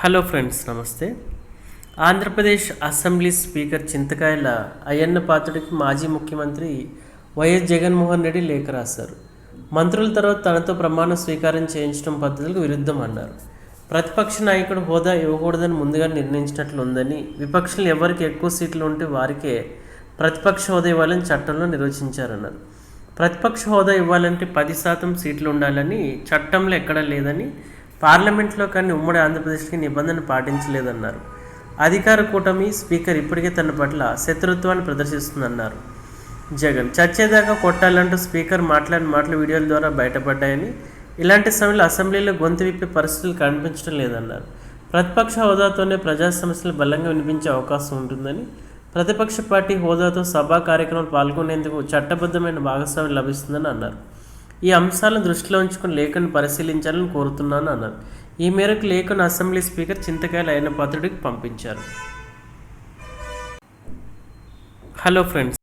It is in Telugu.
హలో ఫ్రెండ్స్ నమస్తే. ఆంధ్రప్రదేశ్ అసెంబ్లీ స్పీకర్ చింతకాయల అయ్యన్న పాత్రుడికి మాజీ ముఖ్యమంత్రి వైఎస్ జగన్మోహన్ రెడ్డి లేఖ రాశారు. మంత్రుల తర్వాత తనతో ప్రమాణ స్వీకారం చేయించడం పద్ధతులకు విరుద్ధం అన్నారు. ప్రతిపక్ష నాయకుడు హోదా ఇవ్వకూడదని ముందుగా నిర్ణయించినట్లు ఉందని విపక్షాలు ఎవరికి ఎక్కువ సీట్లు ఉంటే వారికే ప్రతిపక్ష హోదా ఇవ్వాలని చట్టంలో నిర్వచించారన్నారు. ప్రతిపక్ష హోదా ఇవ్వాలంటే పది శాతం సీట్లు ఉండాలని చట్టంలో ఎక్కడా లేదని పార్లమెంట్లో కానీ ఉమ్మడి ఆంధ్రప్రదేశ్కి నిబంధన పాటించలేదన్నారు. అధికార కూటమి స్పీకర్ ఇప్పటికే తన పట్ల శత్రుత్వాన్ని ప్రదర్శిస్తుందన్నారు. జగన్ చచ్చేదాకా కొట్టాలంటూ స్పీకర్ మాట్లాడిన మాటలు వీడియోల ద్వారా బయటపడ్డాయని ఇలాంటి సమయంలో అసెంబ్లీలో గొంతు విప్పే పరిస్థితులు కనిపించడం లేదన్నారు. ప్రతిపక్ష హోదాతోనే ప్రజా సమస్యలు బలంగా వినిపించే అవకాశం ఉంటుందని ప్రతిపక్ష పార్టీ హోదాతో సభా కార్యక్రమాలు పాల్గొనేందుకు చట్టబద్ధమైన భాగస్వామ్యం లభిస్తుందని అన్నారు. ఈ అంశాలను దృష్టిలో ఉంచుకుని లేఖను పరిశీలించాలని కోరుతున్నాను అన్నారు ఈ మేరకు లేఖను అసెంబ్లీ స్పీకర్ చింతకాయల అయిన పాత్రుడికి పంపించారు. Hello friends.